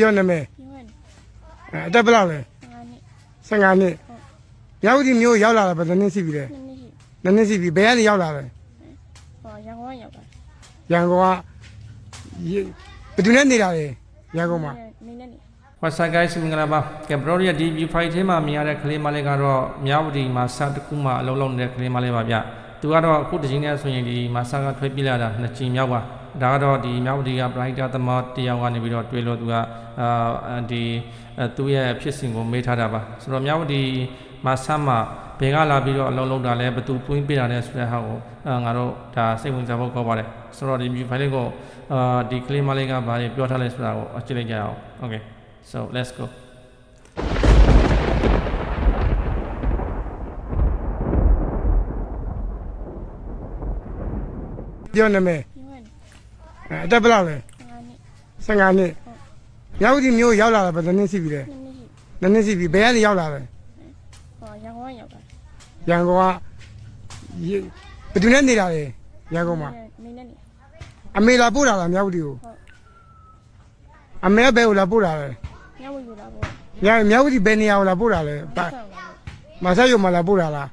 ပြောနာမည်ပြောရတယ်အဲအသက်ဘယ်လောက်လဲငါနဲ့15နှစ်မြောက်ဒီမျိုးရောက်လာတာဘယ်နှစ်နှစ်ရှိပြီလဲနှစ်နှစ်ရှိနှစ်နှစ်ရှိပြီဘယ်ကနေရောက်လာလဲဟောရန်ကုန်ကရောက်တာရန်ကုန်ကရေဘယ်သူနဲ့နေတာလဲရန်ကုန်မှာနေနေနေ What's up guys မင်္ဂလာပါကဲဘရိုဒီယာဒီ view file ထဲမှာမြင်ရတဲ့ကလေးမလေးကတော့မြောက်ဝတီမှာစတစ်ခုမှအလုံးလုံးနေတဲ့ကလေးမလေးပါဗျသူကတော့အခုတစ်ချိန်နဲ့ဆိုရင်ဒီမှာစကထွေးပြလာတာနှစ်ချိန်မြောက်ပါ ဒါကတော့ဒီမြောက်ဝတီက brighter သမားတယောက်ကနေပြီးတော့တွေ့လို့သူကအာဒီအဲသူ့ရဲ့ဖြစ်စဉ်ကိုမေးထားတာပါဆိုတော့မြောက်ဝတီမှာဆမ်းမှာဘယ်ကလာပြီးတော့အလုံးလုံးတာလဲဘသူတွင်းပေးတာလဲဆိုတဲ့ဟာကိုအာငါတို့ဒါစိတ်ဝင်စားဖို့ကောက်ပါတယ်ဆိုတော့ဒီ view file လေးကိုအာဒီကလေးမလေးကဘာတွေပြောထားလဲဆိုတာကိုအကြည့်လိုက်ကြအောင် okay So let's go. ပြောနာမည်ပြောရတယ် အဲအသက်ဘယ်လောက်လဲငါနဲ့15နှစ်မြောက်ဒီမျိုးရောက်လာတာဘယ်နှစ်နှစ်ရှိပြီလဲနှစ်နှစ်ရှိနှစ်နှစ်ရှိပြီဘယ်ကနေရောက်လာလဲဟောရန်ကုန်ကရောက်တာရန်ကုန်ကရေဘယ်သူနဲ့နေတာလဲရန်ကုန်မှာနေနေနေအမေလာပို့တာလားမြောက်ဒီကိုအမေကဘယ်ကိုလာပို့တာလဲညဝယူတာပေါ့ညမြောက်ဒီဘယ်နေရာကိုလာပို့တာလဲပါဆောက်လာပေါ့မဆတ်ရုံမှာလာပို့တာလား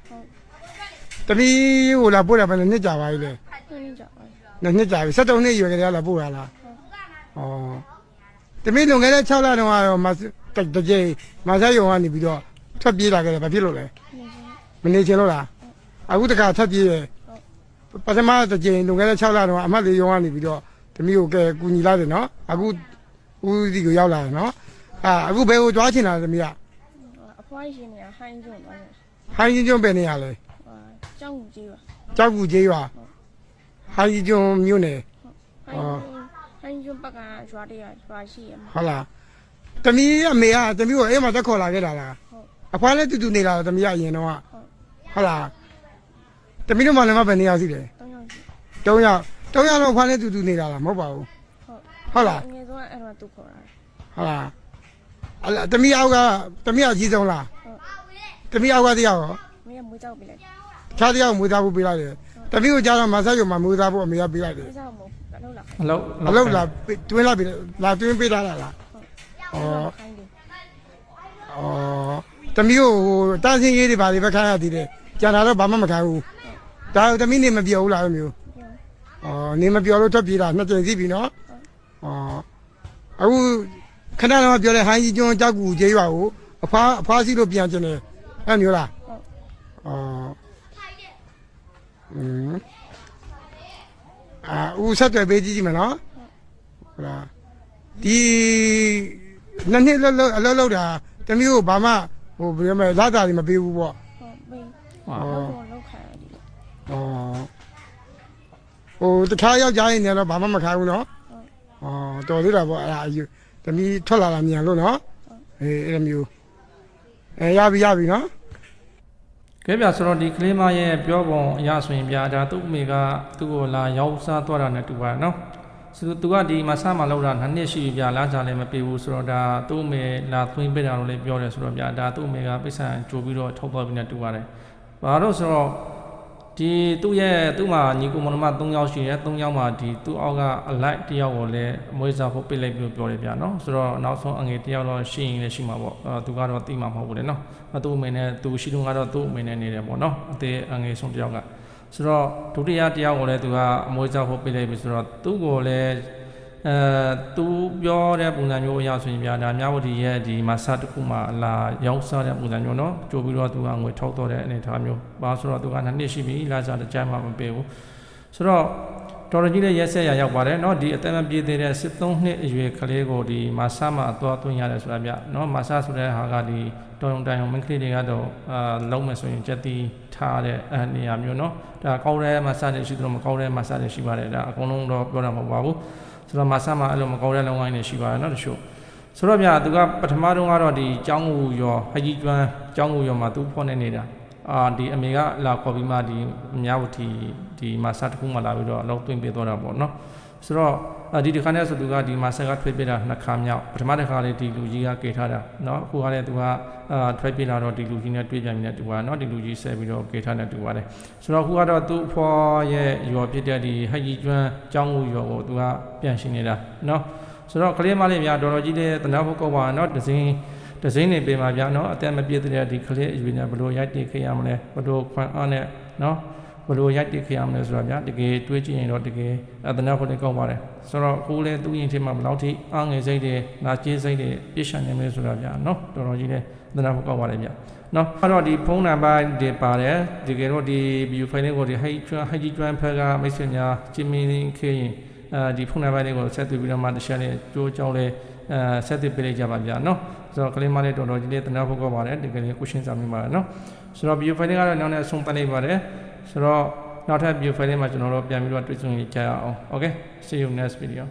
တပီးကိုလာပို့တာဘယ်နှစ်ကြာပါပြီလဲနှစ်နှစ်ကြာပါ နှစ်နှစ်ကြာပြီ73နှစ်ရွယ်ကလေးကလာပို့တာလားဩတပီးလွန်ခဲ့တဲ့6လတုန်းကတော့မတကြိမ်မဆတ်ရုံကနေပြီးတော့ထွက်ပြေးလာခဲ့တယ်ဘာဖြစ်လို့လဲနေချင်းမနေချင်လို့လားအခုတခါထပ်ပြေးရပထမတစ်ကြိမ်လွန်ခဲ့တဲ့6လတုန်းကအမှတ်လေးရုံကနေပြီးတော့တမီးကိုကဲကူညီလာတယ်နော်အခုဦးစီကိုရောက်လာတယ်နော်အာအခုဘယ်ကိုကြွားချင်တာလဲတမီးကအဖွားရှင်နေဟိုင်းကျုံသွားတယ်ဟိုင်းချင်းကျွန်းပဲနေရလဲဟောကြောင်းကြီးပါကြောက်ကူကျေးရွာ ဟိုင်းချင်းကျွန်းမြို့နယ် ဟိုင်းဟိုင်းကျုံဘက်ကရွာတရရွာရှိရမှာ ဟုတ်လားတမီးအမေကတမီးကိုအိမ်မှာတက်ခေါ်လာခဲ့တာလားဟုတ် အဖွားလည်းတူတူနေလာတမီးကအရင်တော့ဟုတ်လားတမီးတို့မှလည်းမပဲနေရစီတယ်တောင်းရောက်ရှိ၃ယောက်၃ယောက်တော့အဖွားလည်းတူတူနေတာလားမဟုတ်ပါဘူးဟုတ်ဟုတ်လားငယ်ဆုံးအဲ့တော့သူခေါ်တာဟုတ်လားအလားတမီးအောက်ကတမီးအကြီးဆုံးလားဟုတ်တမီးအောက်ကတယောက်ရောမင်းကမွေးတောက်ပြလိုက်ခြားတယောက်မွေးသားဖို့ပေးလိုက်တယ် တမီးကိုကြားတော့မဆတ်ရုံမှာမွေးသားဖို့အမေကပေးလိုက်တယ်မစားမို့ကလောက်လာအလုံးအလုပ်လာတွင်းလာပြီလာတွင်းပေးတာလားဟုတ်ဩခိုင်းတယ်ဩတမီးကိုဟိုတားစင်းရေးတွေပါလေပဲခိုင်းရသေးတယ်ကျန်တာတော့ဘာမှမခိုင်းဘူးဒါတမီးနေမပြောဘူးလားအဲ့မျိုးပြောဩနေမပြောလို့ထွက်ပြေးတာနှစ်ကြိမ်စီးပြီနော်ဩအခုခဏတော့ပြောလဲဟိုင်းကြီးကျွန်းကြောက်ကူကျေးရွာကိုအဖားအဖားစီလို့ပြန်ကျင်တယ်အဲ့မျိုးလားဟုတ်ဩอืม အာဦးဆက်တယ်ပေးကြည့်ကြည့်မယ်နော်ဟုတ်လားဒီနှစ်နှစ်လောက်လောက်အလောက်လောက်တာတမျိုးကိုဘာမှဟိုဘယ်မှာလာတာတွေမပေးဘူးပေါ့ဟုတ်ဘေးဟာလောက်တော့လောက်ခိုင်းတယ်ဩဟိုတခြားယောက်ျားရင်လည်းတော့ဘာမှမခိုင်းဘူးနော်ဩတော်သေးတာပေါ့အဲ့ဒါအယူတမီထွက်လာတာမြန်လို့နော်အေးအဲ့လိုမျိုးအဲရပြီရပြီနော် ကဲဗျဆိုတော့ဒီကလေးမရဲ့ပြောပုံအရဆိုရင်ဗျာဒါသူ့အမေကသူ့ကိုလာရောက်စားသွားတာနဲ့တူပါနော်ဆိုတော့သူကဒီမဆာမလောက်တာနှစ်နှစ်ရှိပြီဗျာလားကြလည်းမပြေဘူးဆိုတော့ဒါသူ့အမေလာသွင်းပေးတာလို့လည်းပြောတယ်ဆိုတော့ဗျာဒါသူ့အမေကပိဿံကြိုပြီးတော့ထုတ်သွားပြီးနဲ့တူပါတယ်ဘာလို့ဆိုတော့ ဒီသူ့ရဲ့သူ့မှာညီကိုမောင်နှမ3ယောက်ရှိတယ်3ယောက်မှာဒီသူ့အောက်ကအလိုက်တစ်ယောက်ကိုလည်းအမွေးစားဖို့ပြစ်လိုက်ပြီးပြောတယ်ဗျာနော်ဆိုတော့နောက်ဆုံးအငယ်တစ်ယောက်တော့ရှိရင်လည်းရှိမှာပေါ့အဲသူကတော့တိမှာမဟုတ်ဘူးလေနော်အဲသူ့အမေနဲ့သူရှိတော့ကတော့သူ့အမေနဲ့နေတယ်ပေါ့နော်အသေးအငယ်ဆုံးတစ်ယောက်ကဆိုတော့ဒုတိယတစ်ယောက်ကိုလည်းသူကအမွေးစားဖို့ပြစ်လိုက်ပြီးဆိုတော့သူ့ကိုလည်း အဲသူပြောတဲ့ပုံစံမျိုးအရဆိုရင်ဗျာဒါမြဝတီရဲ့ဒီမဆတ်တစ်ခုမှလာရောက်စားတဲ့ပုံစံမျိုးနော်ကြိုပြီးတော့သူကငွေထောက်တော့တဲ့အနေအထားမျိုးဘာဆိုတော့သူကနှစ်နှစ်ရှိပြီလာစားတဲ့ကြိုင်မှမပေးဘူးဆိုတော့ တော်တော်ကြီးလည်းရက်ဆက်ရရောက်ပါတယ်เนาะဒီအသက်မပြည့်သေးတဲ့73နှစ်အရွယ်ကလေးကိုဒီမာဆာမှာအသွားသွင်းရတယ်ဆိုတာဗျเนาะမာဆာဆိုတဲ့ဟာကဒီတော်ုံတိုင်အောင်မင်းကလေးတွေကတော့အာလုံးမယ်ဆိုရင်ကြက်တီထားတဲ့အနေအမျိုးเนาะဒါကောင်းတဲ့မာဆာတွေရှိသလိုမကောင်းတဲ့မာဆာတွေရှိပါတယ်ဒါအကုန်လုံးတော့ပြောတာမဟုတ်ပါဘူး ဆိုတော့မဆမ်းမှာအဲ့လိုမကောင်းတဲ့လုပ်ငန်းတွေရှိပါတယ်နော်တချို့ဆိုတော့ဗျာသူကပထမတုန်းကတော့ဒီကျောင်းကူရောဟကြီးကျွမ်းကျောင်းကူရောမှာသူဖော်နေနေတာအာဒီအမေကလာခေါ်ပြီးမှဒီအများဝတီဒီမာစာတစ်ခုမှလာပြီးတော့အလုပ်သွင်းပေးသွားတာပေါ့နော် ဆိုတော့အာဒီတစ်ခါနဲ့ဆိုသူကဒီမာဆာကထွေးပေးတာနှစ်ခါမြောက်ပထမတစ်ခါလေးဒီလူကြီးကကေထားတာเนาะအခုကလည်းသူကအာထွေးပေးလာတော့ဒီလူကြီးနဲ့တွေ့ပြန်ပြီနဲ့တူပါเนาะဒီလူကြီးဆက်ပြီးတော့ကေထားနေတူပါတယ်ဆိုတော့အခုကတော့သူ့အဖေရဲ့ရော်ဖြစ်တဲ့ဒီဟက်ကြီးကျွန်းចောင်းဦးရော်ကိုသူကပြန်ရှင်းနေတာเนาะ ဆိုတော့ကလေးမလေးများတော်တော်ကြီးလေးတနာဖို့ကောက်ပါနော်ဒဇင်းဒဇင်းနေပေးပါဗျာနော်အသက်မပြည့်တဲ့ဒီကလေးအရွယ်နဲ့ဘယ်လိုရိုက်တည်ခဲ့ရမလဲဘယ်လိုခွန်အားနဲ့နော် ဘယ်လိုရိုက်တည်ခဲ့ရမလဲဆိုတာဗျာတကယ်တွေးကြည့်ရင်တော့တကယ်အတနာဖို့လေးကောက်ပါတယ်ဆိုတော့ကိုယ်လည်းသူ့ရင်ထဲမှာဘယ်လောက်ထိအားငယ်စိတ်တွေနာကျင်းစိတ်တွေပြည့်ရှံနေမလဲဆိုတာဗျာနော်တော်တော်ကြီးလေးအတနာဖို့ကောက်ပါတယ်ဗျာနော်အဲ့တော့ဒီဖုန်းနံပါတ်တွေပါတယ်ဒီကယ်တော့ဒီ view file လေးကိုဒီ high high ကျွမ်းဖက်ကမိတ်ဆွေများချင်းမင်းခေရင်အဲဒီဖုန်းနံပါတ်လေးကိုဆက်သွယ်ပြီးတော့မှတစ်ချက်လေးကြိုးကြောင်းလေးအဲဆက်သွယ်ပေးလိုက်ကြပါဗျာနော်ဆိုတော့ကလေးမလေးတော်တော်ကြီးလေးတနာဖို့ကောပါတယ်ဒီကလေးကိုရှင်းစာမိပါတယ်နော်ဆိုတော့ view file လေးကတော့နောက်နဲ့အဆုံးပတ်လိုက်ပါတယ် ဆိုတော့နောက်ထပ် view file လေးမှာကျွန်တော်တို့ပြန်ပြီးတော့တွေ့ဆုံကြရအောင် okay see you next video